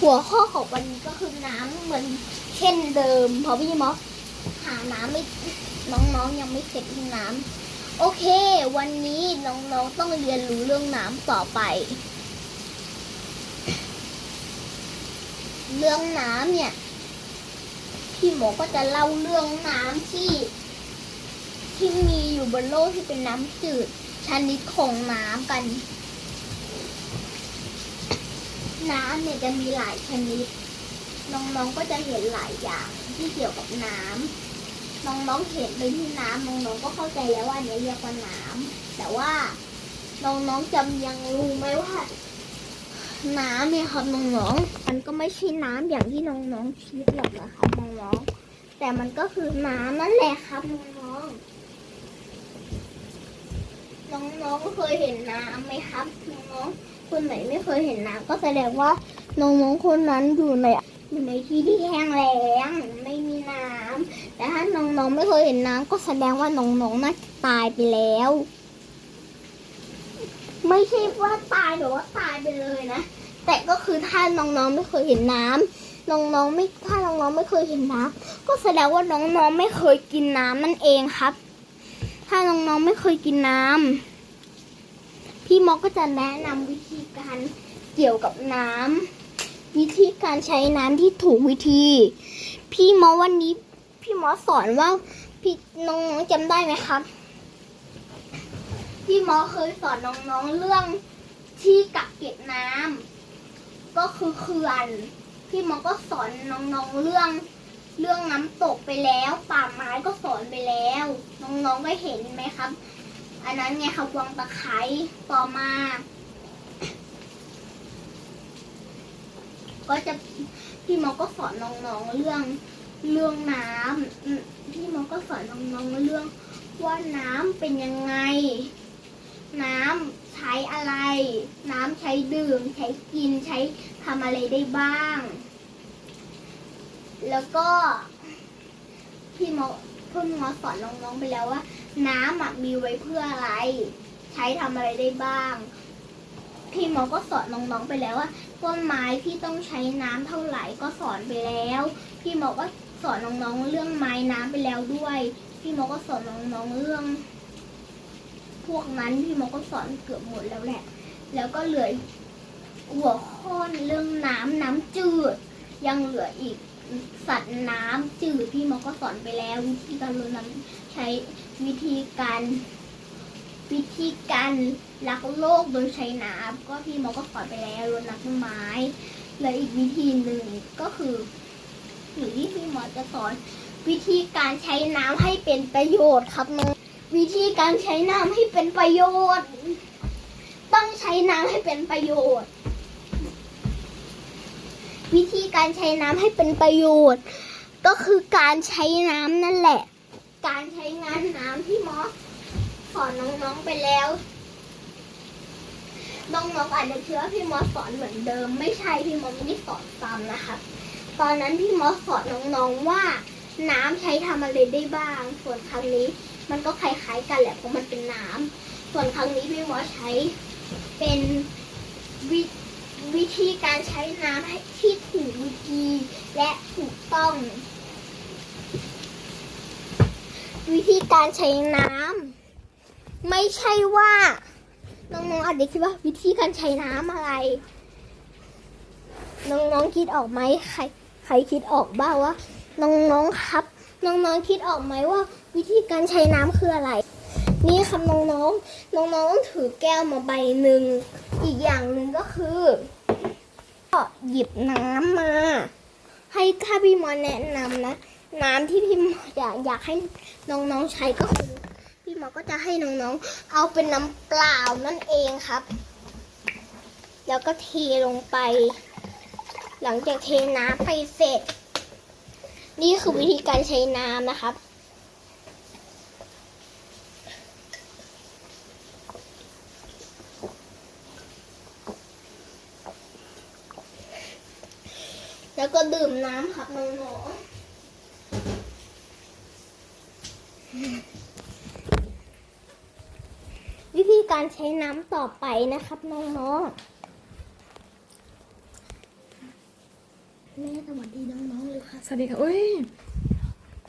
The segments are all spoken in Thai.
หัวข้อของวันนี้ก็คือน้ำเหมือนเช่นเดิม เพราะพี่มอสหาน้ำไม่น้องๆยังไม่เสร็จเรื่องน้ำโอเค วันนี้น้องๆต้องเรียนรู้เรื่องน้ำต่อไป เรื่องน้ำเนี่ย พี่หมอก็จะเล่าเรื่องน้ำที่ ที่มีอยู่บนโลกที่เป็นน้ำจืดชนิดของน้ำกัน น้ำเนี่ยจะมีหลายชนิด น้องๆก็จะเห็นหลายอย่างที่เกี่ยวกับน้ำน้องๆเห็นไปที่น้ำน้องๆก็เข้าใจแล้วว่าอันนี้เรียกว่าน้ำแต่ว่าน้องๆจำยังรู้ไหมว่าน้ำเนี่ยครับน้องๆมันก็ไม่ใช่น้ำอย่างที่น้องๆคิดหรอกนะครับน้องๆแต่มันก็คือน้ำนั่นแหละครับน้องๆน้องๆเคยเห็นน้ำไหมครับ คนไหนไม่เคยเห็นน้ำก็แสดงว่าน้องๆคนนั้นอยู่ในอยู่ในที่ที่แห้งแล้งไม่มีน้ำแต่ถ้าน้องๆไม่เคยเห็นน้ำก็แสดงว่าน้องๆน่าจะตายไปแล้ว ไม่ใช่ว่าตายหรือว่าตายไปเลยนะแต่ก็คือถ้าน้องๆไม่เคยเห็นน้ำน้องๆไม่ถ้าน้องๆไม่เคยเห็นน้ำก็แสดงว่าน้องๆไม่เคยกินน้ำนั่นเองครับ ถ้าน้องๆไม่เคยกินน้ำ พี่มอสก็จะแนะนำวิธีการเกี่ยวกับน้ำวิธีการใช้น้ำที่ถูกวิธี พี่มอวันนี้ พี่มอสสอนว่าพี่น้องๆจำได้ไหมครับ พี่มอเคยสอนน้องๆเรื่องที่กักเก็บน้ำก็คือเขื่อนพี่มอก็สอนน้องๆเรื่องเรื่องน้ำตกไปแล้ว ป่าไม้ก็สอนไปแล้ว น้องๆก็เห็นไหมครับ อันนั้นไงครับวงตะไคร้ต่อมา ก็จะพี่มอก็สอนน้องๆเรื่องเรื่องน้ำพี่มอก็สอนน้องๆเรื่องว่าน้ำเป็นยังไง น้ำใช้อะไร น้ำใช้ดื่ม ใช้กินใช้ทำอะไรได้บ้าง แล้วก็พี่มอเพิ่งมอสอนน้องๆไปแล้วว่า น้ำอะมีไว้เพื่ออะไร ใช้ทำอะไรได้บ้าง พี่มอก็สอนน้องๆไปแล้วว่าต้นไม้ที่ต้องใช้น้ำเท่าไหร่ก็สอนไปแล้ว พี่มอก็สอนน้องๆเรื่องไม้น้ำไปแล้วด้วย พี่มอก็สอนน้องๆเรื่อง พวกนั้นพี่มอก็สอนเกือบหมดแล้วแหละ แล้วก็เหลือหัวข้อเรื่องน้ำน้ำจืด ยังเหลืออีกสัตว์น้ำจืดพี่มอก็สอนไปแล้ววิธีการลดน้ำใช้ วิธีการวิธีการรักโลกโดยใช้น้ำก็พี่มอก็สอนไปแล้วรดน้ำต้นไม้เลืออีกวิธีหนึ่งก็คือหรือที่พี่มอจะสอน วิธีการใช้น้ำให้เป็นประโยชน์ครับน้องวิธีการใช้น้ำให้เป็นประโยชน์ ต้องใช้น้ำให้เป็นประโยชน์ วิธีการใช้น้ำให้เป็นประโยชน์ ก็คือการใช้น้ำนั่นแหละ การใช้งานน้ำที่มอสสอนน้องๆไปแล้วน้องๆอาจจะเชื่อว่าพี่มอสสอนเหมือนเดิม ไม่ใช่พี่มอสไม่ได้สอนซ้ำนะคะตอนนั้นพี่มอสสอนน้องๆว่า น้ำใช้ทำอะไรได้บ้าง ส่วนครั้งนี้มันก็คล้ายๆกันแหละเพราะมันเป็นน้ำส่วนครั้งนี้พี่มอสใช้เป็นวิวิธีการใช้น้ำให้ที่ถูกวิธีและถูกต้อง วิธีการใช้น้ำไม่ใช่ว่าน้องๆอาจจะคิดว่าวิธีการใช้น้ำอะไร น้องๆคิดออกไหมใคร ใครคิดออกบ้างว่าน้องๆครับ น้องๆคิดออกไหมว่า วิธีการใช้น้ำคืออะไร นี่ครับน้องๆน้องๆต้องถือแก้วมาใบหนึ่งอีกอย่างหนึ่งก็คือก็หยิบน้ำมา ให้ถ้าพี่มอแนะนำนะ น้ำที่พี่หมออยากอยากให้น้องๆใช้ก็คือ พี่หมอก็จะให้น้องๆ เอาเป็นน้ำเปล่านั่นเองครับ แล้วก็เทลงไป หลังจากเทน้ำไปเสร็จ นี่คือวิธีการใช้น้ำนะครับ แล้วก็ดื่มน้ำครับน้องๆ วิธี การใช้น้ำต่อไปนะครับน้องๆแม่สวัสดีน้องๆเลยค่ะสวัสดีค่ะอุ้ย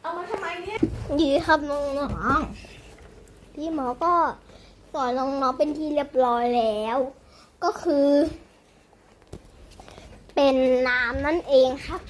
เอามาทำไมเนี่ยดีครับน้องๆพี่หมอก็สอนน้องๆเป็นที่เรียบร้อยแล้ว ก็คือ เป็นน้ำนั่นเองครับ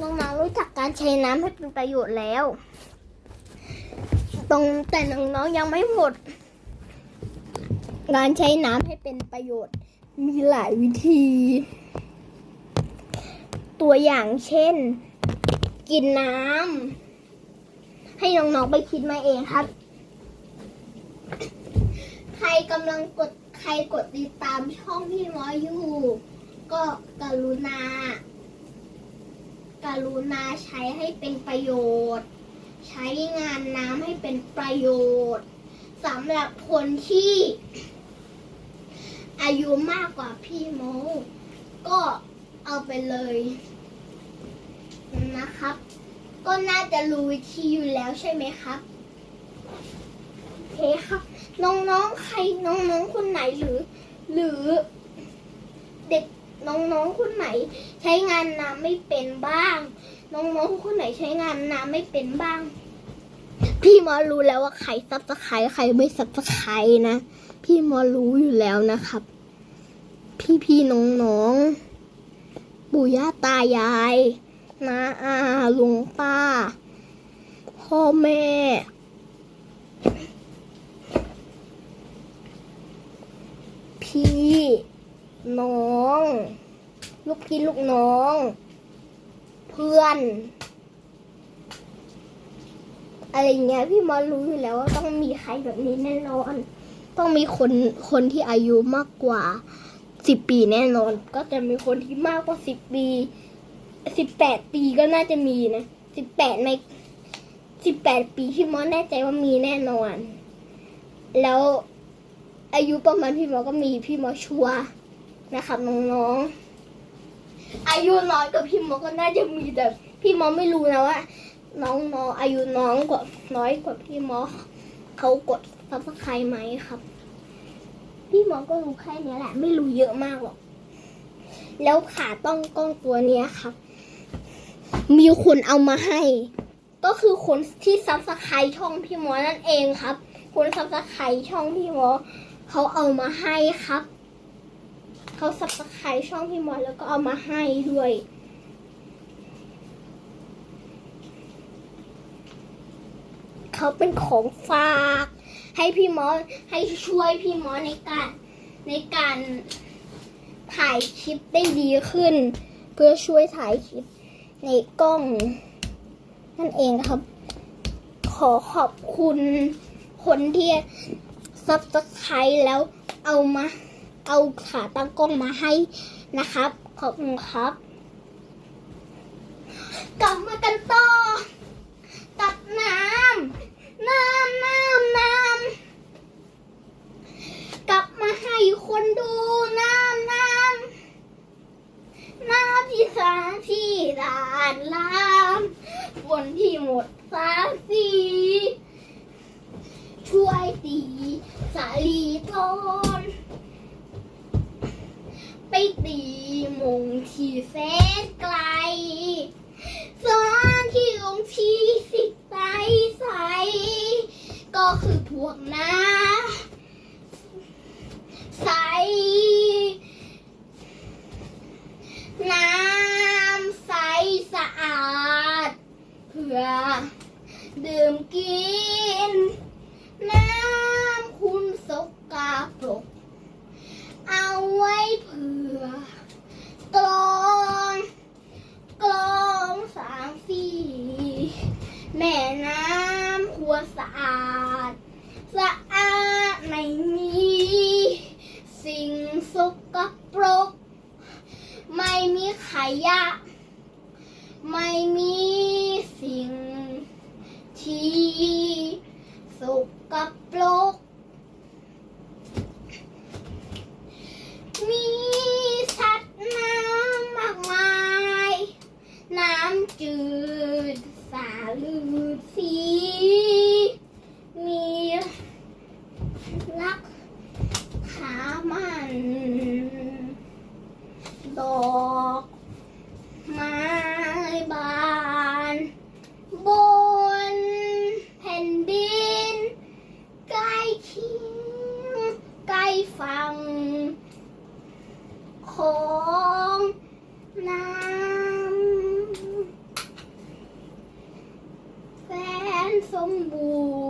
น้องๆรู้จักการใช้น้ำให้เป็นประโยชน์แล้ว ตรงแต่น้องๆยังไม่หมด การใช้น้ำให้เป็นประโยชน์มีหลายวิธี ตัวอย่างเช่น กินน้ำให้น้องๆไปคิดมาเองครับ ใครกำลังกดใครกดติดตามช่องพี่มออยู่ ก็กรุณาการุณาใช้ให้เป็นประโยชน์ ใช้งานน้ำให้เป็นประโยชน์สำหรับคนที่ อายุมากกว่าพี่โมก็เอาไปเลยนะครับ ก็น่าจะรู้วิธีอยู่แล้วใช่ไหมครับโอเคครับ น้องๆใครน้องๆคนไหนหรือ หรือเด็กน้องๆคนไหน ใช้งานน้ำไม่เป็นบ้าง น้องๆคนไหนใช้งานน้ำไม่เป็นบ้าง พี่มอรู้แล้วว่าใครซับสไครต์ใครไม่ซับสไครต์นะ พี่มอรู้อยู่แล้วนะครับ พี่ๆน้องๆปู่ย่าตายายน้าอาลุงป้า พ่อแม่ พี่ น้อง ลูกพี่ลูกน้อง เพื่อน อะไรเงี้ยพี่มอรู้อยู่แล้วว่าต้องมีใครแบบนี้แน่นอน ต้องมีคนคนที่อายุมากกว่าสิบปีแน่นอน ก็จะมีคนที่มากกว่าสิบปีสิบแปดปีก็น่าจะมีนะสิบแปดในสิบแปดปีพี่มอสแน่ใจว่ามีแน่นอน แล้วอายุประมาณพี่มอสก็มีพี่มอสชัวร์นะครับน้องๆอายุน้อยกับพี่มอสก็น่าจะมีแต่พี่มอสไม่รู้นะว่า น้องน้ออายุน้องกว่าน้อยกว่าพี่มอสเขากด ซับสไครต์ไหมครับ พี่มอก็รู้แค่นี้แหละ ไม่รู้เยอะมากหรอก แล้วขาต้องกล้องตัวเนี้ยครับ มีคนเอามาให้ ก็คือคนที่ซับสไครต์ช่องพี่มอนั่นเองครับ คนซับสไครต์ช่องพี่มอเขาเอามาให้ครับเขาซับสไครต์ช่องพี่มอแล้วก็เอามาให้ด้วยเขาเป็นของฝาก ให้พี่มอสให้ช่วยพี่มอสในการในการถ่ายคลิปได้ดีขึ้น เพื่อช่วยถ่ายคลิปในกล้อง นั่นเองครับ ขอขอบคุณคนที่ซับสไครต์แล้วเอามาเอาขาตั้งกล้องมาให้นะครับ ขอบคุณครับ กลับมากันต่อตัดน้ำน้ำน้ำน้ำ กลับมาให้คนดูน้ำน้ำน้ำที่สามที่ด่านลามบนที่หมดสาสีช่วยตีสาลีทอนไปตีมงที่แสนไกล สอนที่ลงที่สิใสใส ก็คือพวกน้ำใส น้ำใสสะอาด เพื่อดื่ มกิน น้ำคุณสกกาปรก เคียงใกล้ฝั่งของน้ำแฟนสมบูรณ์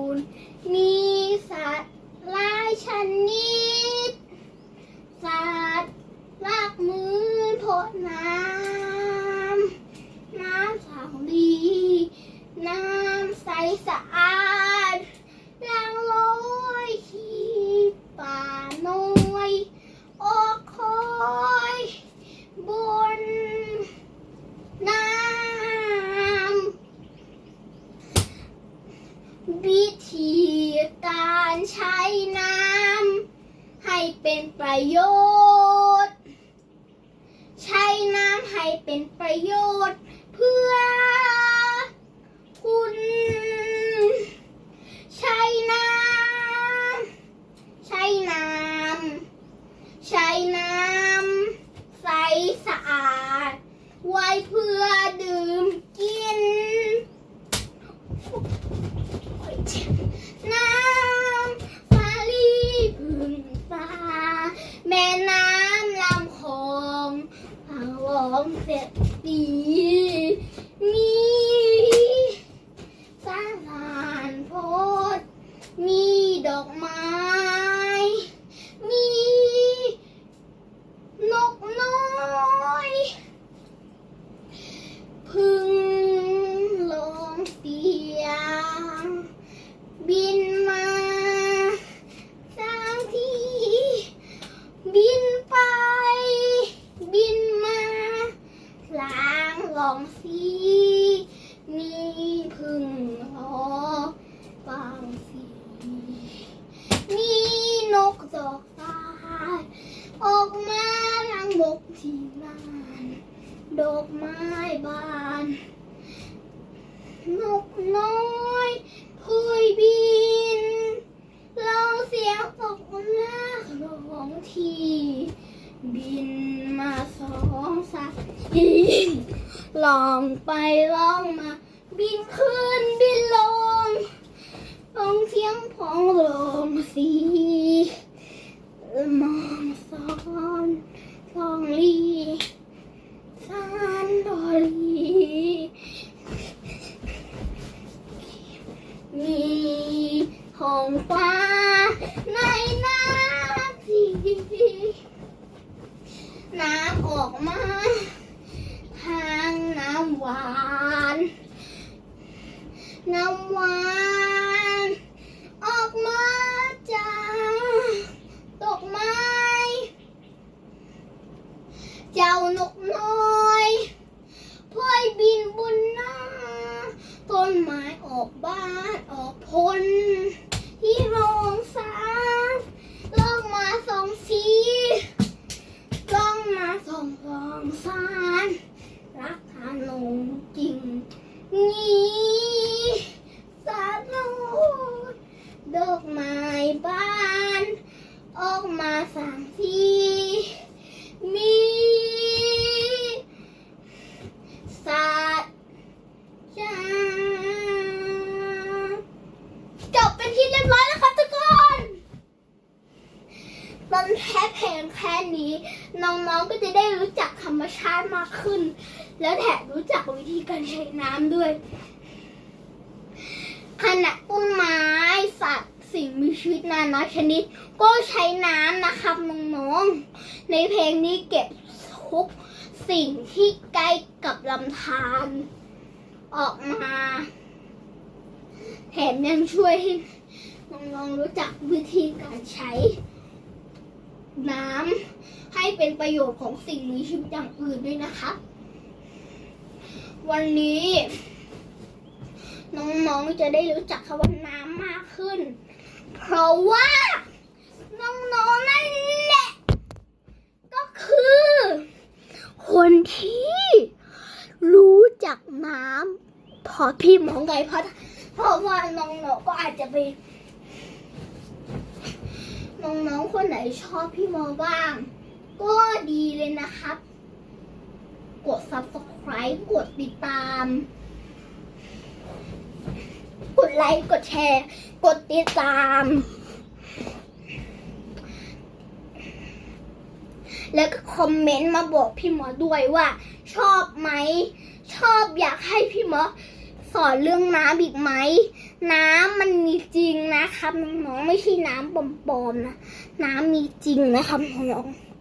บานนกน้อยคุยบินลองเสียงตกลากร้องที บินมาสองสามทีลองไปลองมา บินขึ้นบินลงลองเสียงพองลงสีมองซ้อนลองลีสานดอลี มี ท้องฟ้าในน้ำสีน้ำออกมา ทางน้ำหวาน น้ำหวาน ออกมาจากดอกไม้ เจ้านกน้อยพลอยบินบนน้า ต้นไม้ออกบ้านออกพลที่โรงสารลองมาสองสีลองมาสอง รองสารรักทานลงจริงนี้สารโนดดอกไม้บ้าน ออกมาสามทีมีสัตว์จ้าจบเป็นที่เรียบร้อยแล้วครับทุกคนตอนแค่เพลงแค่นี้ น้องๆก็จะได้รู้จักธรรมชาติมากขึ้น แล้วแถมรู้จักวิธีการใช้น้ำด้วย ขณะต้นไม้สัตว์สิ่งมีชีวิตนานาชนิด ก็ใช้น้ำนะครับน้องๆ ในเพลงนี้เก็บทุกสิ่งที่ใกล้กับลำธารออกมา แถมยังช่วยให้น้องๆรู้จักวิธีการใช้ น้ำให้เป็นประโยชน์ของสิ่งมีชีวิตอย่างอื่นด้วยนะครับ วันนี้ น้องๆจะได้รู้จักคำว่าน้ำมากขึ้น เพราะว่า น้องๆนั่นแหละ ก็คือ คนที่รู้จักน้ำพอพี่มองไงเพราะเพราะว่าน้องๆก็อาจจะไปน้องๆคนไหนชอบพี่มอบ้าง ก็ดีเลยนะครับ กด กดติดตาม กดไลค์กดแชร์ กดติดตาม แล้วก็คอมเมนต์มาบอกพี่หมอด้วยว่า ชอบไหม ชอบอยากให้พี่หมอสอนเรื่องน้ำอีกไหม น้ำมันมีจริงนะครับน้องๆไม่ใช่น้ำปลอมๆนะ น้ำมีจริงนะครับน้องๆ